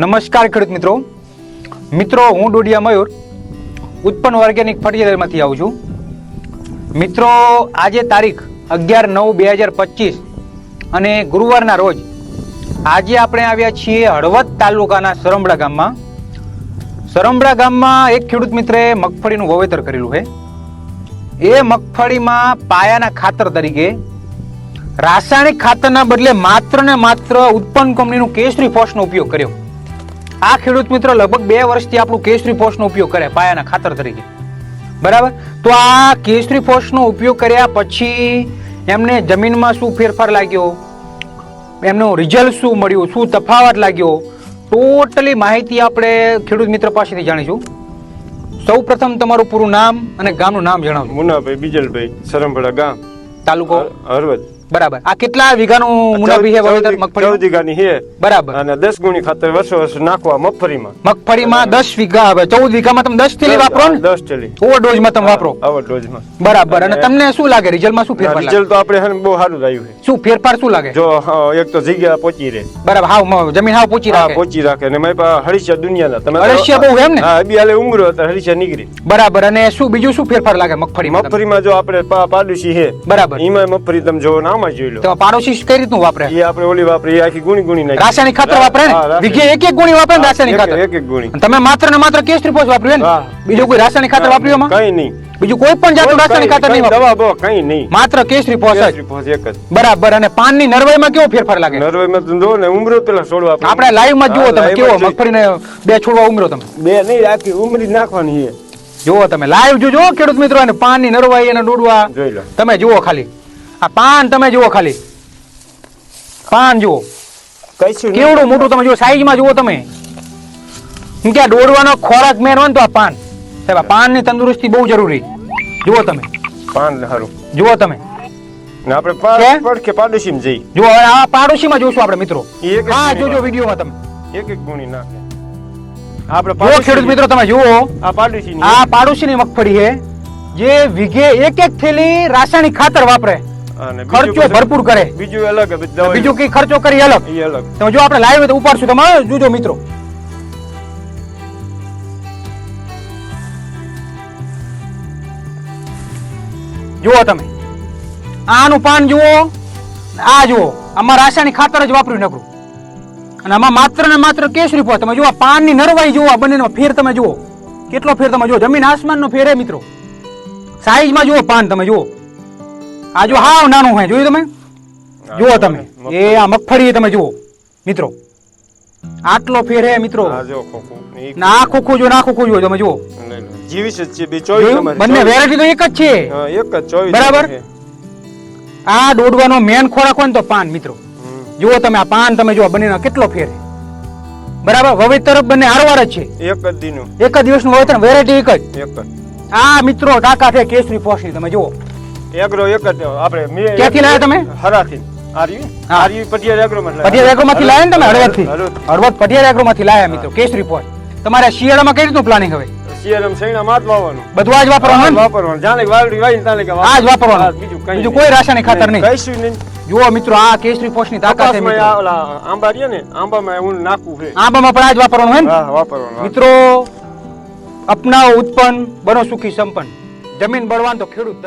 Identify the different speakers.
Speaker 1: નમસ્કાર ખેડૂત મિત્રો. મિત્રો, હું ડોડિયા મયુર, ઉત્પન્ન ઓર્ગેનિક ફર્ટિલાઇઝરમાંથી આવું છું. મિત્રો, આજે તારીખ અગિયાર નવ બે હજાર પચીસ અને ગુરુવારના રોજ આજે આપણે આવ્યા છીએ હળવદ તાલુકાના સરંબડા ગામમાં. સરંબડા ગામમાં એક ખેડૂત મિત્રે મગફળીનું વાવેતર કરેલું છે. એ મગફળીમાં પાયાના ખાતર તરીકે, રાસાયણિક ખાતરના બદલે માત્ર ને માત્ર ઉત્પન્ન કંપનીનું કેસરી ફોસનો ઉપયોગ કર્યો. આ ખેડૂત મિત્ર લગભગ બે વર્ષથી આપણું કેસરી ફોસનો ઉપયોગ કરે પાયાના ખાતર તરીકે. બરાબર? તો આ કેસરી ફોસનો ઉપયોગ કર્યા પછી એમને જમીનમાં શું ફેરફાર લાગ્યો? એમનું રિઝલ્ટ શું મળ્યું? શું તફાવત લાગ્યો? ટોટલી માહિતી આપણે ખેડૂત મિત્ર પાસેથી જાણીશું. સૌ પ્રથમ તમારું પૂરું નામ અને ગામનું નામ જણાવજો.
Speaker 2: મુનાભાઈ બીજલભાઈ સરંભડા ગામ.
Speaker 1: તાલુકો?
Speaker 2: હળવદ
Speaker 1: બરાબર. આ કેટલા વીઘાનું મુનાફી છે વાવેતર
Speaker 2: ચૌદ વીઘાની છે.
Speaker 1: બરાબર.
Speaker 2: અને દસ ગુણી ખાતર વર્ષો વર્ષ નાખવા મગફળીમાં.
Speaker 1: મગફળીમાં દસ વીઘા હવે ચૌદ વીઘામાં તમે દસ થેલી વાપરો ને?
Speaker 2: દસ ટેલી
Speaker 1: ઓવરડોઝમાં તમે વાપરો.
Speaker 2: આવા ડોઝમાં.
Speaker 1: બરાબર. અને તમને શું લાગે? રિઝલ્ટમાં શું ફેરફાર
Speaker 2: રિઝલ્ટ તો આપણે હે બહુ સારું આવ્યું છે.
Speaker 1: શું ફેરફાર શું લાગે?
Speaker 2: જો એક તો જગ્યા પોચી રહે.
Speaker 1: બરાબર. હાવ જમીન હાવ
Speaker 2: પોચી
Speaker 1: રાખે.
Speaker 2: પોચી રાખે. ને મારી પાસે હરીશા દુનિયાના. તમે
Speaker 1: અળસિયા બહુ એમ ને?
Speaker 2: હા બી હાલે ઉમરો હતા હરીશા નીકળી.
Speaker 1: બરાબર. અને શું બીજું શું ફેરફાર લાગે મગફળીમાં? તમને?
Speaker 2: મગફળીમાં જો આપણે પાડોશી છે
Speaker 1: બરાબર.
Speaker 2: એમાં મગફળી તમે જો નામાં જોઈ લો.
Speaker 1: તો પાડોશી કઈ રીતનું વાપરે?
Speaker 2: એ આપણે ઓલી વાપરે એ આખી ગુણી ગુણી નાખી.
Speaker 1: રાસાયણિક ખાતર વાપરે ને? વીઘે એક એક ગુણી વાપરે ને રાસાયણિક ખાતર?
Speaker 2: એક એક ગુણી.
Speaker 1: તમે માત્ર ને માત્ર કેસરી પોષ વાપર્યું ને બીજું કોઈ રાસાયણિક ખાતર વાપર્યું એમાં?
Speaker 2: કઈ નહીં.
Speaker 1: બીજું કોઈ પણ જાતનું રાસાયણિક ખાતર નહીં
Speaker 2: દવા બવા કઈ નહીં.
Speaker 1: માત્ર કેસરી
Speaker 2: પોસ જ.
Speaker 1: બરાબર અને પાનની નરવાઈમાં કેવો ફેરફાર લાગે?
Speaker 2: નરવાઈમાં તો જો ને ઉમરો પેલા છોડવા
Speaker 1: આપણે લાઈવમાં જુઓ તમે કેવો
Speaker 2: મગફળી
Speaker 1: ને બે છોડવા ઉમરો તમે?
Speaker 2: બે નહીં આખી ઉમરી નાખવાની છે.
Speaker 1: જુઓ તમે લાઈવ જોજો ખેડૂત મિત્રો અને પાનની નરવાઈ અને ડોડવા.
Speaker 2: જોઈ લો.
Speaker 1: તમે જુઓ ખાલી. આ પાન તમે જુઓ ખાલી. પાન જુઓ.
Speaker 2: કઈશું
Speaker 1: કેવડું મોટું તમે જુઓ સાઈઝમાં જુઓ તમે. હું ક્યાં દોડવાનો ખોરાક મેન હોય ને તો આ પાન. સાહેબ આ પાનની તંદુરસ્તી બહુ જરૂરી. જુઓ તમે.
Speaker 2: પાન હારું.
Speaker 1: જુઓ તમે.
Speaker 2: ને આપણે
Speaker 1: કે?
Speaker 2: પાડ પડખે પાડોશીમાં જઈ.
Speaker 1: જુઓ હવે આ પાડોશીમાં જોશું આપણે મિત્રો.
Speaker 2: જ
Speaker 1: હા જોજો વિડીયોમાં તમે.
Speaker 2: એક એક ગુણી નાખે. આપણે
Speaker 1: જુઓ ખેડૂત મિત્રો તમે જુઓ.
Speaker 2: આ પાડોશી
Speaker 1: આ પાડોશીની મગફળી છે જે વીઘે એક એક થેલી રાસાયણિક ખાતર વાપરે. ખર્ચો ભરપૂર કરે.
Speaker 2: બીજું અલગ
Speaker 1: બીજું કઈ ખર્ચો કરી અલગ.
Speaker 2: અલગ.
Speaker 1: જો આપણે લાઈવ તો ઉપાડશું. તમારે જોજો મિત્રો. જુઓ તમે. આનું પાન જુઓ. આ જુઓ. આમાં રાસાયણિક ખાતર જ વાપર્યું નકરું. અને આમાં માત્ર ને માત્ર કેસરી ફળ. તમે જુઓ પાનની નરવાઈ જુઓ બંનેનો ફેર તમે જુઓ. કેટલો ફેર તમે જુઓ. જમીન આસમાનનો ફેર હે મિત્રો. સાઈઝમાં જુઓ પાન તમે જુઓ. આ જો હાવ નાનું હોય જોયું તમે? જુઓ તમે. એ આ મગફળી તમે જુઓ. મિત્રો આટલો ફેર હે મિત્રો. ના ખોખું જો ના ખોખું જો તમે જુઓ.
Speaker 2: જીવી લો. છે બે
Speaker 1: બંને વેરાયટી તો એક જ છે.
Speaker 2: એક જ ચોવીસ
Speaker 1: બરાબર? આ દોડવાનો મેન ખોરાક હોય ને તો પાન મિત્રો. જુઓ તમે આ પાન તમે જુઓ બંનેનો કેટલો ફેર બરાબર? વાવેતર બંને હારવાર જ છે.
Speaker 2: એક જ દીનું.
Speaker 1: એક જ દિવસનું વાવેતર વેરાયટી એક જ.
Speaker 2: એક જ.
Speaker 1: આ મિત્રો તાકાત છે કેસરી ફોસની તમે જુઓ.
Speaker 2: એગ્રો એક જ આપણે મેં-
Speaker 1: ક્યાંથી લાયા તમે?
Speaker 2: હરાથી. આર્યુ
Speaker 1: હા.
Speaker 2: પટિયાર એગ્રો માં
Speaker 1: પટિયાર એગ્રો માંથી લાયા ને તમે? હળવદથી?
Speaker 2: હળવદ.
Speaker 1: હળવદ પટિયાર એગ્રો માંથી લાયા મિત્રો. કેસરી ફોસ તમારે શિયાળામાં કઈ રીતનું પ્લાનિંગ હવે?
Speaker 2: શિયાળામાં શેણાં માં જ વાવવાનું.
Speaker 1: બધું આ વાપરવાનું
Speaker 2: વાપરવાનું. જાણે વાવડી વાવીને તાણે કે
Speaker 1: આ વાપરવાનું.
Speaker 2: બીજું કઈ
Speaker 1: બીજું કોઈ રાસાયણિક ખાતર નહીં. જુઓ મિત્રો આ કેસરી ફોસની તાકાત છે મિત્રો.
Speaker 2: આંબા રહ્યા ને આંબામાં હું નાખવું છે.
Speaker 1: આંબામાં પણ આજ વાપરવાનું હોય ને
Speaker 2: હા વાપરવાનું
Speaker 1: મિત્રો અપનાવો ઉત્પન્ન બનો સુખી સંપન્ન. જમીન બળવાન તો ખેડૂત